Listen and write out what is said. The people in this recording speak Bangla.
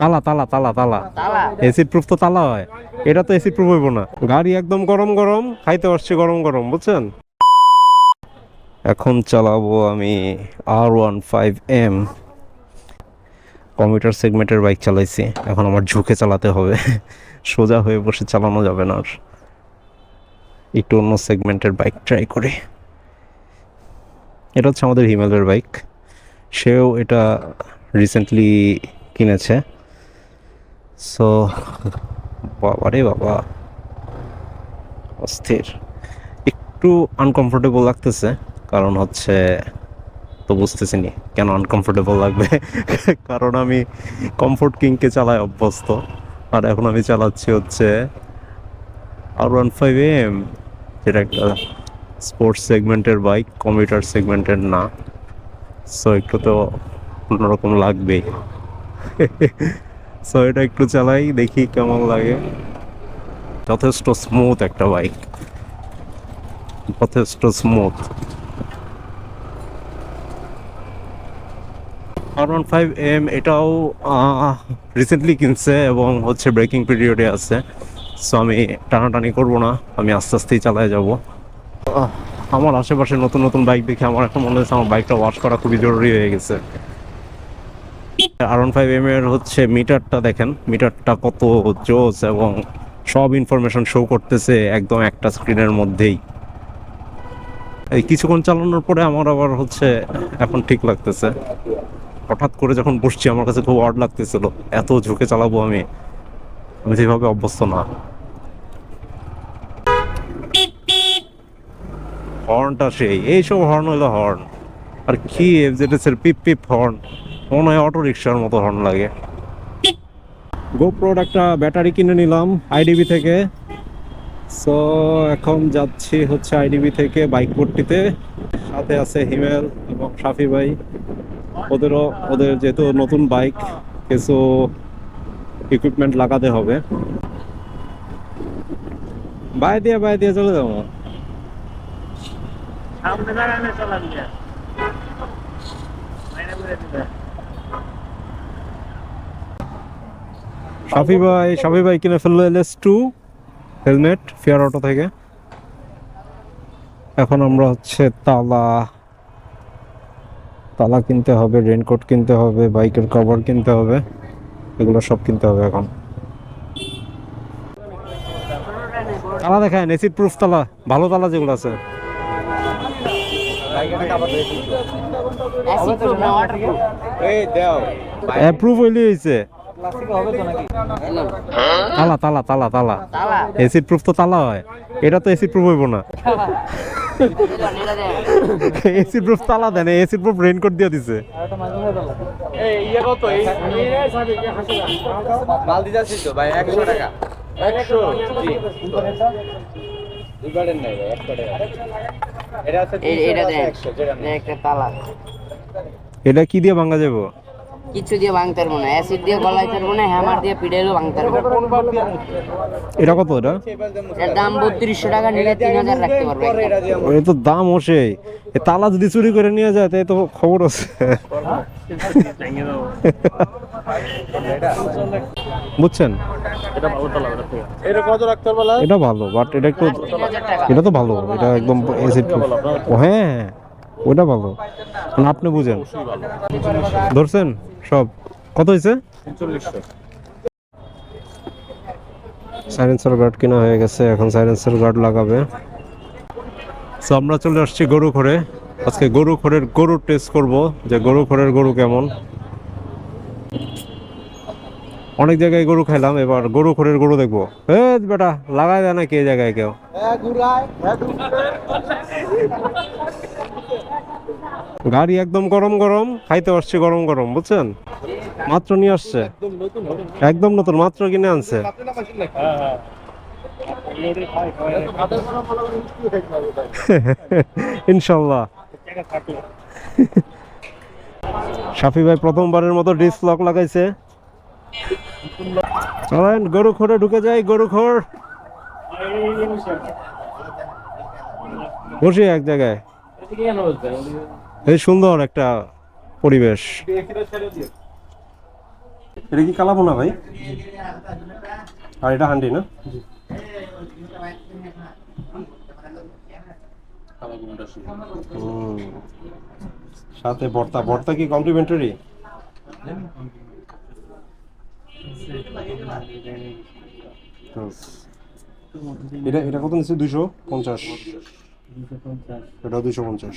তালা তালা তালা তালা। এসি প্রুফ তো তালা হয়। এটা তো এসি প্রুফ হইব না। গাড়ি একদম গরম গরম খাইতে আসছে গরম গরম বুঝছেন? এখন চালাবো আমি R one five M commuter সেগমেন্টের বাইক চালাইছি। এখন আমার ঝুঁকে চালাতে হবে। সোজা হয়ে বসে চালানো যাবে না আর। একটু অন্য সেগমেন্টের বাইক ট্রাই করি। এটা হচ্ছে আমাদের হিমেলের বাইক সেও এটা রিসেন্টলি কিনেছে। সো বাবা রে বাবা। অস্থির। একটু আনকমফোর্টেবল লাগতেছে, কারণ হচ্ছে তো বুঝতেছি নি কেন আনকমফোর্টেবল লাগবে। কারণ আমি কমফোর্ট কিংকে চালাই অভ্যস্ত। আর এখন আমি চালাচ্ছি হচ্ছে আর ওয়ান ফাইভ এম যেটা একটা স্পোর্টস সেগমেন্টের বাইক কম্পিউটার সেগমেন্টের না। সো একটু তো অন্যরকম লাগবেই সো এটা একটু চালাই, দেখি কেমন লাগে। যথেষ্ট স্মুথ একটা বাইক যথেষ্ট smooth R one five M এটাও রিসেন্টলি কিনছে এবং হচ্ছে ব্রেকিং পিরিয়ডে আছে। সো আমি টানাটানি করব না, আমি আস্তে আস্তেই চালায় যাব। আমার আশেপাশে নতুন নতুন বাইক দেখে আমার এখন মনে হচ্ছে আমার বাইকটা ওয়াশ করা খুবই জরুরি হয়ে গেছে। আর ফাইভ এম এর হচ্ছে মিটারটা দেখেন মিটারটা কত জোস এবং সব ইনফরমেশন শো করতেছে একদম একটা স্ক্রিনের মধ্যেই। এই কিছুক্ষণ চালানোর পরে আমার আবার হচ্ছে এখন ঠিক লাগতেছে। হঠাৎ করে যখন বসছি, আমার কাছে খুব অড লাগতেছিল, এত ঝুঁকে চালাবো আমি। আমি যেভাবে অভ্যস্ত না। হর্নটা সেই, এইসব হর্ন হইল হর্ন আর কি এফজেডএস এর পিপ পিপ হর্ন মনে হয় অটো রিক্সার মতো হর্ন লাগে। গোপ্রোর একটা ব্যাটারি কিনে নিলাম আইডিবি থেকে। সো এখন যাচ্ছি হচ্ছে আইডিবি থেকে বাইক ভর্তিতে সাথে আছে হিমেল এবং সাফি ভাই। ওদেরও ওদের যেহেতু নতুন বাইক কিছু ইকুইপমেন্ট লাগাতে হবে। বাই দিয়ে বাই দিয়ে চলে যাব। সামনে দাঁড়ানো চালান গিয়া সাফি ভাই সাফি ভাই কিনে ফেলল L S two helmet Fair Auto থেকে। এখন আমরা হচ্ছে তালা। তালা কিনতে হবে রেনকোট কিনতে হবে বাইকের কভার কিনতে হবে এগুলো সব কিনতে হবে এখন। তালা দেখায় এসিড প্রুফ তালা ভালো তালা যেগুলো আছে। অ্যাপ্রুভ হইলে হয়েছে তালা তালা তালা তালা। তালা? এসিড প্রুফ তো তালা হয়। এটা তো এসিড প্রুফ হইব না। এসি প্রুফ তালা দেন এসি প্রুফ রেনকোট দিয়ে দিছে। এটা কি দিয়ে ভাঙা যাব? কিছু দিয়ে ভাঙতে পারব না। অ্যাসিড দিয়ে গলাইতে পারব না হ্যামার দিয়ে পিড়াইলেও ভাঙতে পারব এটা কত এটা? এর দাম বত্রিশশো টাকা নিলে তিন হাজার রাখতে পারব। এ তো দাম এ তালা যদি চুরি করে নিয়ে যায় তাই তো খবর আছে। বুঝছেন? এটা ভালো বাট এটা একটু এটা তো ভালো এটা একদম এসিড ও হ্যাঁ হ্যাঁ, ওটা ভালো। মানে আপনি বুঝেন। ধরছেন? সব। কত হয়েছে সাইলেন্সার গার্ড কেনা হয়ে গেছে, এখন সাইলেন্সার গার্ড লাগাবে। সো আমরা চলে আসছি গরু খড়ে আজকে গরু খড়ের গরু টেস্ট করব যে গরু খড়ের গরু কেমন। অনেক জায়গায় গরু খাইলাম, এবার গরু খড়ের গরু দেখব। এ, বেটা লাগাই দেয় না কে জায়গায় কেউ? গাড়ি একদম গরম গরম, খাইতে আসছে গরম গরম, বুঝছেন? মাত্র নিয়ে আসছে। একদম নতুন, মাত্র কিনে আনছে। ইনশাল্লাহ। শাফি ভাই প্রথমবারের মতো ডিস লক লাগাইছে। চলেন, গরু খোরে ঢুকে যাই, গরু খোর বসি এক জায়গায়। এই সুন্দর একটা পরিবেশ। এটা কি কালাবো না ভাই? আর এটা হান্ডি না। সাথে ভর্তা। ভর্তা কি কমপ্লিমেন্টারি এটা এটা কত নিচ্ছে? দুশো পঞ্চাশ। এটা দুশো পঞ্চাশ।